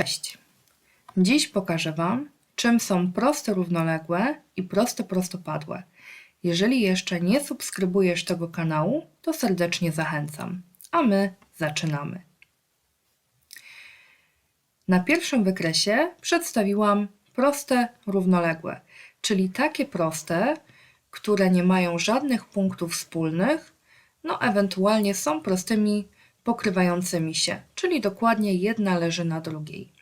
Cześć! Dziś pokażę Wam, czym są proste równoległe i proste prostopadłe. Jeżeli jeszcze nie subskrybujesz tego kanału, to serdecznie zachęcam. A my zaczynamy. Na pierwszym wykresie przedstawiłam proste równoległe, czyli takie proste, które nie mają żadnych punktów wspólnych, no ewentualnie są prostymi pokrywającymi się, czyli dokładnie jedna leży na drugiej.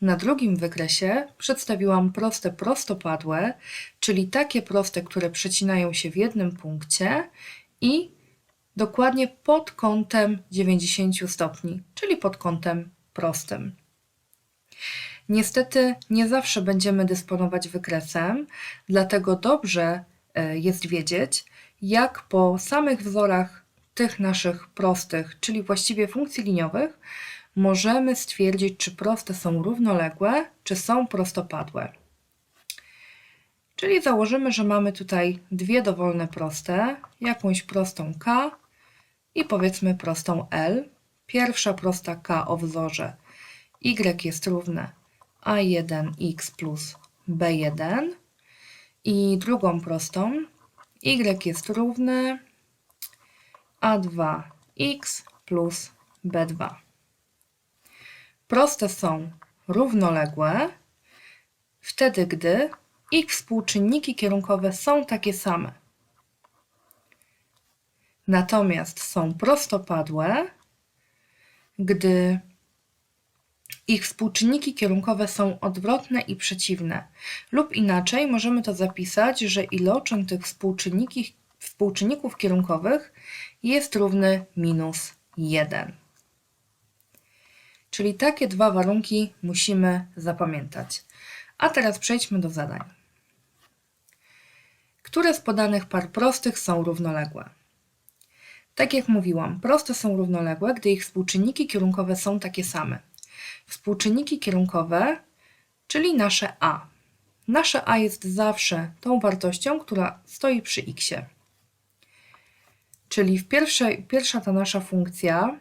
Na drugim wykresie przedstawiłam proste prostopadłe, czyli takie proste, które przecinają się w jednym punkcie i dokładnie pod kątem 90 stopni, czyli pod kątem prostym. Niestety nie zawsze będziemy dysponować wykresem, dlatego dobrze e, jest wiedzieć, jak po samych wzorach tych naszych prostych, czyli właściwie funkcji liniowych, możemy stwierdzić, czy proste są równoległe, czy są prostopadłe. Czyli założymy, że mamy tutaj dwie dowolne proste, jakąś prostą k i powiedzmy prostą l. Pierwsza prosta k o wzorze y jest równe a1x plus b1 i drugą prostą y jest równe a2x plus b2. Proste są równoległe wtedy, gdy ich współczynniki kierunkowe są takie same. Natomiast są prostopadłe, gdy ich współczynniki kierunkowe są odwrotne i przeciwne. Lub inaczej możemy to zapisać, że iloczyn tych współczynników kierunkowych jest równy minus 1. Czyli takie dwa warunki musimy zapamiętać. A teraz przejdźmy do zadań. Które z podanych par prostych są równoległe? Tak jak mówiłam, proste są równoległe, gdy ich współczynniki kierunkowe są takie same. Współczynniki kierunkowe, czyli nasze a. Nasze a jest zawsze tą wartością, która stoi przy x. Czyli w pierwszej, pierwsza ta nasza funkcja,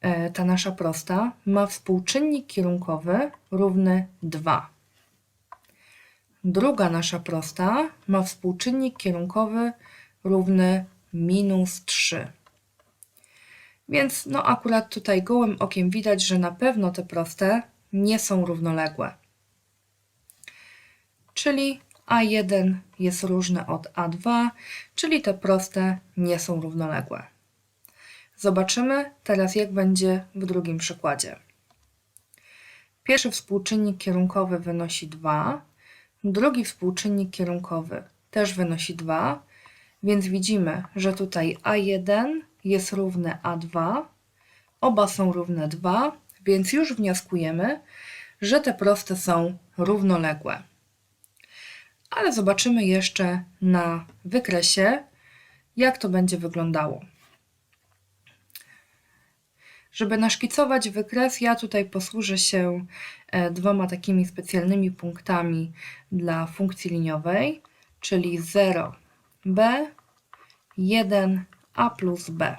e, ta nasza prosta, ma współczynnik kierunkowy równy 2. Druga nasza prosta ma współczynnik kierunkowy równy minus 3. Więc no akurat tutaj gołym okiem widać, że na pewno te proste nie są równoległe. Czyli A1 jest różne od A2, czyli te proste nie są równoległe. Zobaczymy teraz, jak będzie w drugim przykładzie. Pierwszy współczynnik kierunkowy wynosi 2, drugi współczynnik kierunkowy też wynosi 2, więc widzimy, że tutaj A1 jest równe A2, oba są równe 2, więc już wnioskujemy, że te proste są równoległe. Ale zobaczymy jeszcze na wykresie, jak to będzie wyglądało. Żeby naszkicować wykres, ja tutaj posłużę się e, dwoma takimi specjalnymi punktami dla funkcji liniowej, czyli 0b, 1a plus b.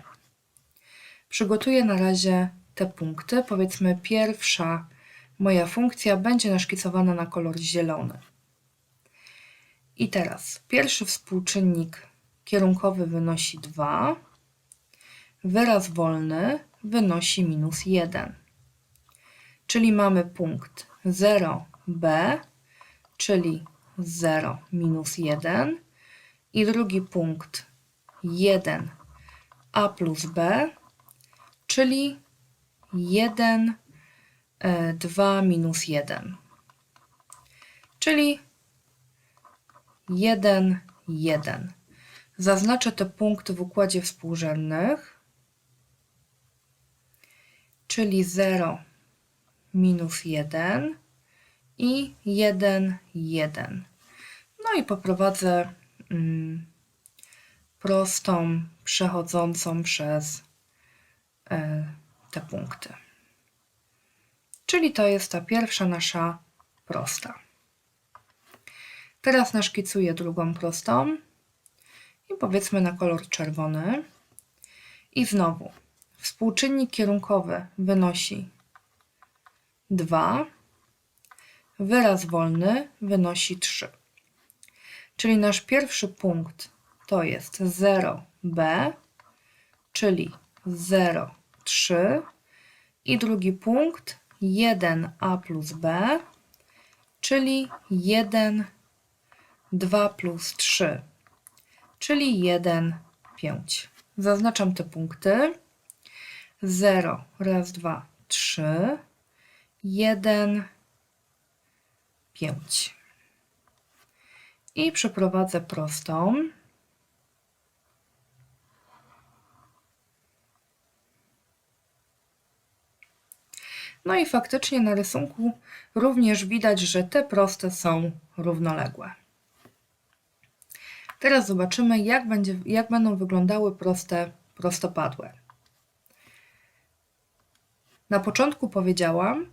Przygotuję na razie te punkty. Powiedzmy, pierwsza moja funkcja będzie naszkicowana na kolor zielony. I teraz pierwszy współczynnik kierunkowy wynosi 2, wyraz wolny wynosi minus 1. Czyli mamy punkt 0b, czyli 0 minus 1 i drugi punkt 1a plus b, czyli 1, 2 e, minus 1. Czyli 1, 1. Zaznaczę te punkty w układzie współrzędnych, czyli 0 minus 1 i 1, 1. No i poprowadzę mm, prostą przechodzącą przez y, te punkty. Czyli to jest ta pierwsza nasza prosta. Teraz naszkicuję drugą prostą i powiedzmy na kolor czerwony. I znowu współczynnik kierunkowy wynosi 2. Wyraz wolny wynosi 3. Czyli nasz pierwszy punkt to jest 0b, czyli 0, 3. I drugi punkt 1a plus b, czyli 1, 2 plus 3, czyli 1, 5. Zaznaczam te punkty. 0, raz, dwa, trzy, 1, 5. I przeprowadzę prostą. No i faktycznie na rysunku również widać, że te proste są równoległe. Teraz zobaczymy, jak, będzie, jak będą wyglądały proste prostopadłe. Na początku powiedziałam,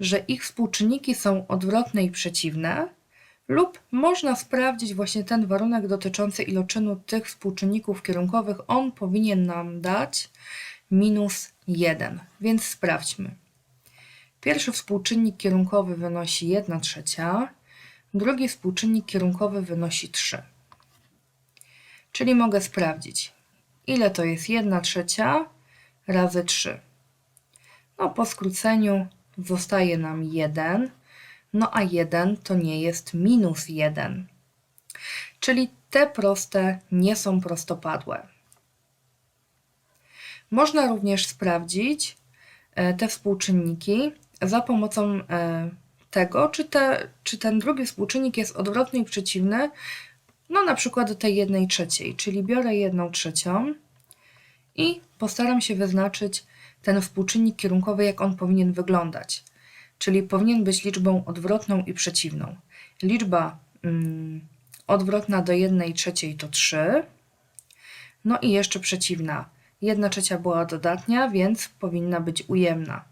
że ich współczynniki są odwrotne i przeciwne, lub można sprawdzić właśnie ten warunek dotyczący iloczynu tych współczynników kierunkowych. On powinien nam dać minus 1, więc sprawdźmy. Pierwszy współczynnik kierunkowy wynosi 1 trzecia, drugi współczynnik kierunkowy wynosi 3. Czyli mogę sprawdzić, ile to jest 1 trzecia razy 3. No po skróceniu zostaje nam 1, no a 1 to nie jest minus 1. Czyli te proste nie są prostopadłe. Można również sprawdzić e, te współczynniki za pomocą e, tego, czy, te, czy ten drugi współczynnik jest odwrotny i przeciwny, no na przykład do tej jednej trzeciej, czyli biorę jedną trzecią i postaram się wyznaczyć ten współczynnik kierunkowy, jak on powinien wyglądać. Czyli powinien być liczbą odwrotną i przeciwną. Liczba mm, odwrotna do jednej trzeciej to 3, no i jeszcze przeciwna. Jedna trzecia była dodatnia, więc powinna być ujemna.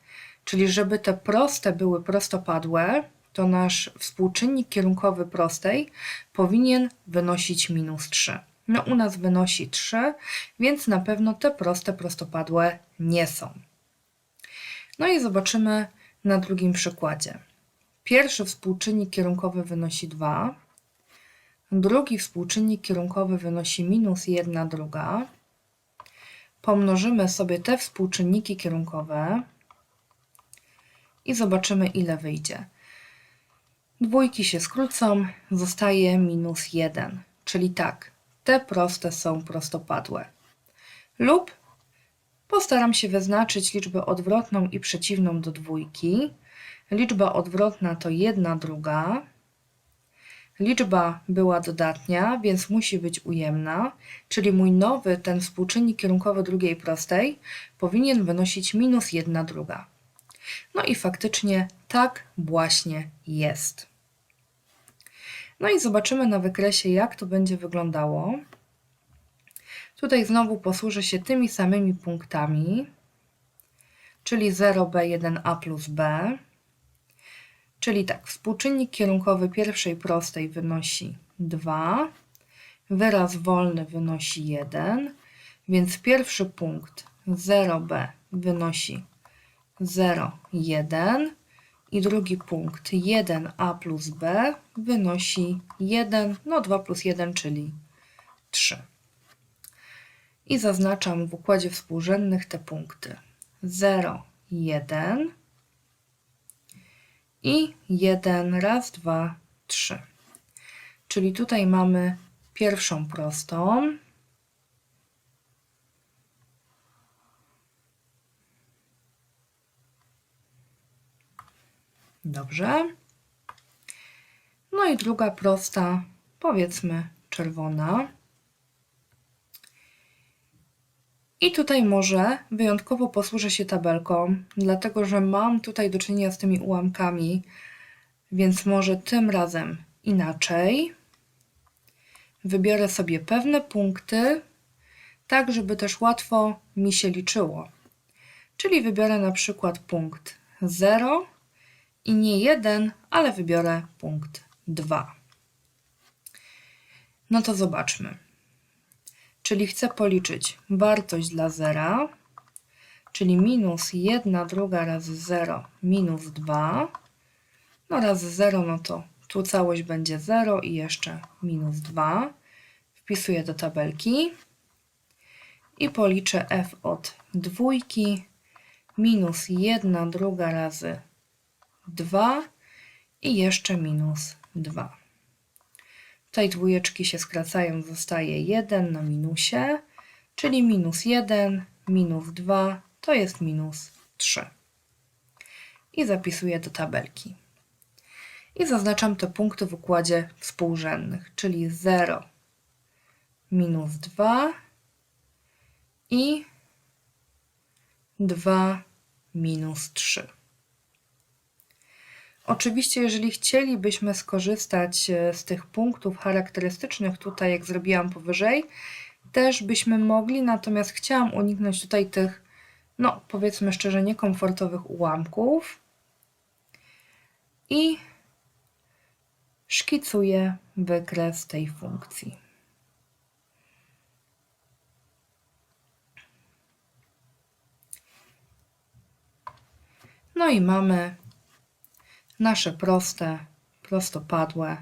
Czyli żeby te proste były prostopadłe, to nasz współczynnik kierunkowy prostej powinien wynosić minus 3. No u nas wynosi 3, więc na pewno te proste prostopadłe nie są. No i zobaczymy na drugim przykładzie. Pierwszy współczynnik kierunkowy wynosi 2, drugi współczynnik kierunkowy wynosi minus 1 druga. Pomnożymy sobie te współczynniki kierunkowe i zobaczymy ile wyjdzie. Dwójki się skrócą, zostaje minus 1, czyli tak, te proste są prostopadłe. Lub postaram się wyznaczyć liczbę odwrotną i przeciwną do dwójki. Liczba odwrotna to jedna druga. Liczba była dodatnia, więc musi być ujemna, czyli mój nowy, ten współczynnik kierunkowy drugiej prostej, powinien wynosić minus jedna druga. No i faktycznie tak właśnie jest. No i zobaczymy na wykresie, jak to będzie wyglądało. Tutaj znowu posłużę się tymi samymi punktami, czyli 0b1a plus b. Czyli tak, współczynnik kierunkowy pierwszej prostej wynosi 2, wyraz wolny wynosi 1, więc pierwszy punkt 0b wynosi 0,1 i drugi punkt 1a plus b wynosi 1, no 2 plus 1, czyli 3. I zaznaczam w układzie współrzędnych te punkty 0, 1 i 1, raz, 2, 3. Czyli tutaj mamy pierwszą prostą, Dobrze. No i druga prosta, powiedzmy czerwona. I tutaj może wyjątkowo posłużę się tabelką, dlatego że mam tutaj do czynienia z tymi ułamkami, więc może tym razem inaczej. Wybiorę sobie pewne punkty, tak żeby też łatwo mi się liczyło. Czyli wybiorę na przykład punkt 0, i nie jeden, ale wybiorę punkt 2. No to zobaczmy. Czyli chcę policzyć wartość dla zera, czyli minus 1 druga razy 0 minus 2. No razy 0, no to tu całość będzie 0 i jeszcze minus 2. Wpisuję do tabelki i policzę f od dwójki minus 1 druga razy 2 i jeszcze minus 2. Tutaj dwójeczki się skracają, zostaje 1 na minusie, czyli minus 1 minus 2 to jest minus 3. I zapisuję do tabelki. I zaznaczam te punkty w układzie współrzędnych, czyli 0 minus 2 i 2 minus 3. Oczywiście, jeżeli chcielibyśmy skorzystać e, z tych punktów charakterystycznych, tutaj jak zrobiłam powyżej, też byśmy mogli, natomiast chciałam uniknąć tutaj tych, no powiedzmy szczerze, niekomfortowych ułamków i szkicuję wykres tej funkcji. No i mamy nasze proste, prostopadłe,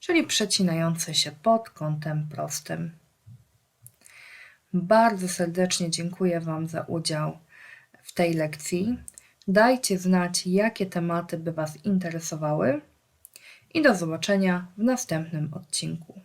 czyli przecinające się pod kątem prostym. Bardzo serdecznie dziękuję Wam za udział w tej lekcji. Dajcie znać, jakie tematy by Was interesowały i do zobaczenia w następnym odcinku.